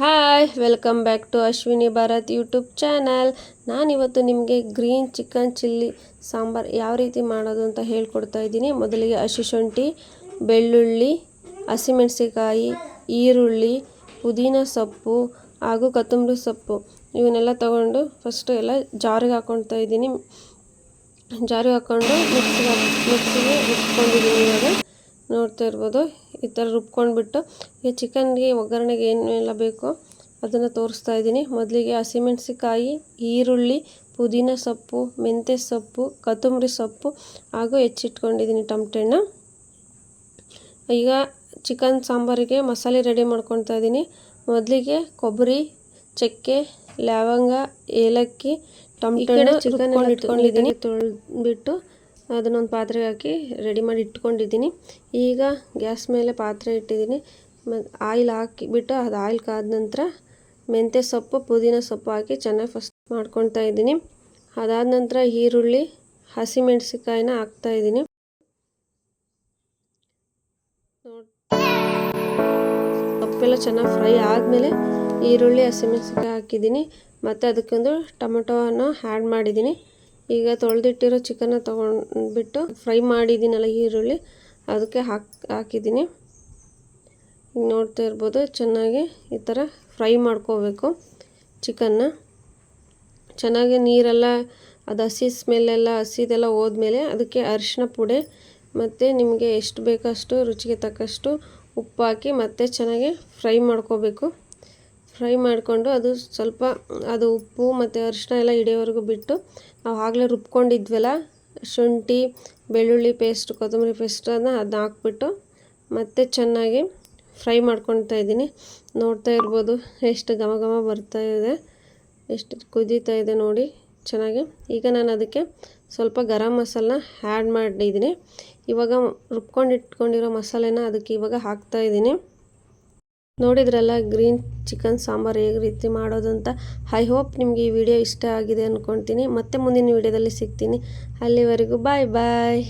Hi, welcome back to Ashwini Bharat YouTube channel. ನಾನಿವತ್ತು ನಿಮಗೆ green chicken chilli sambar ಯಾವ ರೀತಿ ಮಾಡೋದು ಅಂತ ಹೇಳ್ಕೊಡ್ತಾ ಇದ್ದೀನಿ. ಮೊದಲಿಗೆ ಹಸಿ ಶುಂಠಿ, ಬೆಳ್ಳುಳ್ಳಿ ಹಸಿಮೆಣಸಿಕಾಯಿ ಈರುಳ್ಳಿ, ಪುದೀನ ಸೊಪ್ಪು ಹಾಗೂ ಕೊತ್ತಂಬರಿ ಸೊಪ್ಪು. ಇವನ್ನೆಲ್ಲ ತಗೊಂಡು ಫಸ್ಟು ಎಲ್ಲ ಜಾರಿಗೆ ಹಾಕ್ಕೊಳ್ತಾ ಇದ್ದೀನಿ. ಜಾರಿಗೆ ಹಾಕ್ಕೊಂಡು ಮಿಕ್ಸಿಗೆ ಮಿಕ್ಸಿಗೆ ಇಟ್ಕೊಂಡಿದ್ದೀನಿ ಇವಾಗ. ನೋಡ್ತಾ ಇರ್ಬೋದು. ಈ ಥರ ರುಬ್ಕೊಂಡ್ಬಿಟ್ಟು ಈ ಚಿಕನ್ಗೆ ಒಗ್ಗರಣೆಗೆ ಏನೆಲ್ಲ ಬೇಕೋ ಅದನ್ನು ತೋರಿಸ್ತಾ ಇದ್ದೀನಿ. ಮೊದಲಿಗೆ ಹಸಿಮೆಣಸಿಕಾಯಿ ಈರುಳ್ಳಿ ಪುದೀನ ಸೊಪ್ಪು ಮೆಂತ್ಯ ಸೊಪ್ಪು ಕೊತ್ತಂಬರಿ ಸೊಪ್ಪು ಹಾಗೂ ಹೆಚ್ಚಿಟ್ಕೊಂಡಿದ್ದೀನಿ ಟಮಟೆಣ್ಣ ಈಗ ಚಿಕನ್ ಸಾಂಬಾರಿಗೆ ಮಸಾಲೆ ರೆಡಿ ಮಾಡ್ಕೊತಾ ಇದ್ದೀನಿ. ಮೊದಲಿಗೆ ಕೊಬ್ಬರಿ ಚಕ್ಕೆ ಲವಂಗ ಏಲಕ್ಕಿ ಟೊಮೆಟೊ ಚಿಕನ್ ಇಟ್ಕೊಂಡಿದ್ದೀನಿ. ತೊಳೆದ್ಬಿಟ್ಟು ಅದನ್ನೊಂದು ಪಾತ್ರೆಗೆ ಹಾಕಿ ರೆಡಿ ಮಾಡಿ ಇಟ್ಕೊಂಡಿದ್ದೀನಿ. ಈಗ ಗ್ಯಾಸ್ ಮೇಲೆ ಪಾತ್ರೆ ಇಟ್ಟಿದ್ದೀನಿ. ಮತ್ತು ಆಯಿಲ್ ಹಾಕಿಬಿಟ್ಟು ಅದು ಆಯಿಲ್ ಕಾದ ನಂತರ ಮೆಂತ್ಯ ಸೊಪ್ಪು, ಪುದೀನ ಸೊಪ್ಪು ಹಾಕಿ ಚೆನ್ನಾಗಿ ಫಸ್ಟ್ ಮಾಡ್ಕೊಳ್ತಾ ಇದ್ದೀನಿ. ಅದಾದ ನಂತರ ಈರುಳ್ಳಿ ಹಸಿಮೆಣಸಿಕಾಯಿನ ಹಾಕ್ತಾಯಿದ್ದೀನಿ ಸೊಪ್ಪೆಲ್ಲ ಚೆನ್ನಾಗಿ ಫ್ರೈ ಆದಮೇಲೆ ಈರುಳ್ಳಿ ಹಸಿಮೆಣಸಿಕಾಯಿ ಹಾಕಿದ್ದೀನಿ. ಮತ್ತು ಅದಕ್ಕೊಂದು ಟೊಮೆಟೊವನ್ನು ಆ್ಯಡ್ ಮಾಡಿದ್ದೀನಿ. ಈಗ ತೊಳೆದಿಟ್ಟಿರೋ ಚಿಕನ್ನ ತೊಗೊಂಡ್ಬಿಟ್ಟು ಫ್ರೈ ಮಾಡಿದ್ದೀನಲ್ಲ ಈರುಳ್ಳಿ, ಅದಕ್ಕೆ ಹಾಕಿ, ಹಾಕಿದ್ದೀನಿ. ನೋಡ್ತಾ ಇರ್ಬೋದು ಚೆನ್ನಾಗಿ ಈ ಥರ ಫ್ರೈ ಮಾಡ್ಕೋಬೇಕು ಚಿಕನ್ನ ಚೆನ್ನಾಗಿ ನೀರೆಲ್ಲ, ಅದು ಹಸಿ ಸ್ಮೆಲ್ಲೆಲ್ಲ ಹಸಿದೆಲ್ಲ ಹೋದ್ಮೇಲೆ ಅದಕ್ಕೆ ಅರಿಶಿನ ಪುಡಿ ಮತ್ತು ನಿಮಗೆ ಎಷ್ಟು ಬೇಕಷ್ಟು ರುಚಿಗೆ ತಕ್ಕಷ್ಟು ಉಪ್ಪು ಹಾಕಿ ಮತ್ತೆ ಚೆನ್ನಾಗಿ ಫ್ರೈ ಮಾಡ್ಕೋಬೇಕು. ಫ್ರೈ ಮಾಡಿಕೊಂಡು ಅದು ಸ್ವಲ್ಪ ಅದು ಉಪ್ಪು ಮತ್ತು ಅರಿಶಿನ ಎಲ್ಲ ಹಿಡಿಯೋವರೆಗೂ ಬಿಟ್ಟು ನಾವು ಆಗಲೇ ರುಬ್ಕೊಂಡಿದ್ವಲ್ಲ, ಶುಂಠಿ, ಬೆಳ್ಳುಳ್ಳಿ ಪೇಸ್ಟ್, ಕೊತ್ತಂಬರಿ ಪೇಸ್ಟನ್ನು ಅದನ್ನ ಹಾಕ್ಬಿಟ್ಟು ಮತ್ತೆ ಚೆನ್ನಾಗಿ ಫ್ರೈ ಮಾಡ್ಕೊತಾ ಇದ್ದೀನಿ. ನೋಡ್ತಾ ಇರ್ಬೋದು ಎಷ್ಟು ಘಮ ಘಮ ಬರ್ತಾ ಇದೆ, ಎಷ್ಟು ಕುದೀತಾ ಇದೆ ನೋಡಿ ಚೆನ್ನಾಗಿ. ಈಗ ನಾನು ಅದಕ್ಕೆ ಸ್ವಲ್ಪ ಗರಂ ಮಸಾಲನ ಆ್ಯಡ್ ಮಾಡಿದ್ದೀನಿ. ಇವಾಗ ರುಬ್ಕೊಂಡಿಟ್ಕೊಂಡಿರೋ ಮಸಾಲೆನ ಅದಕ್ಕೆ ಇವಾಗ ಹಾಕ್ತಾ ಇದ್ದೀನಿ. ನೋಡಿದ್ರಲ್ಲ, ಗ್ರೀನ್ ಚಿಕನ್, ಸಾಂಬಾರು ಹೇಗೆ ರೀತಿ ಮಾಡೋದು ಅಂತ ಐ ಹೋಪ್ ನಿಮಗೆ ಈ ವಿಡಿಯೋ ಇಷ್ಟ ಆಗಿದೆ ಅಂದ್ಕೊತೀನಿ ಮತ್ತೆ ಮುಂದಿನ ವಿಡಿಯೋದಲ್ಲಿ ಸಿಗ್ತೀನಿ. ಅಲ್ಲಿವರೆಗೂ ಬಾಯ್ ಬಾಯ್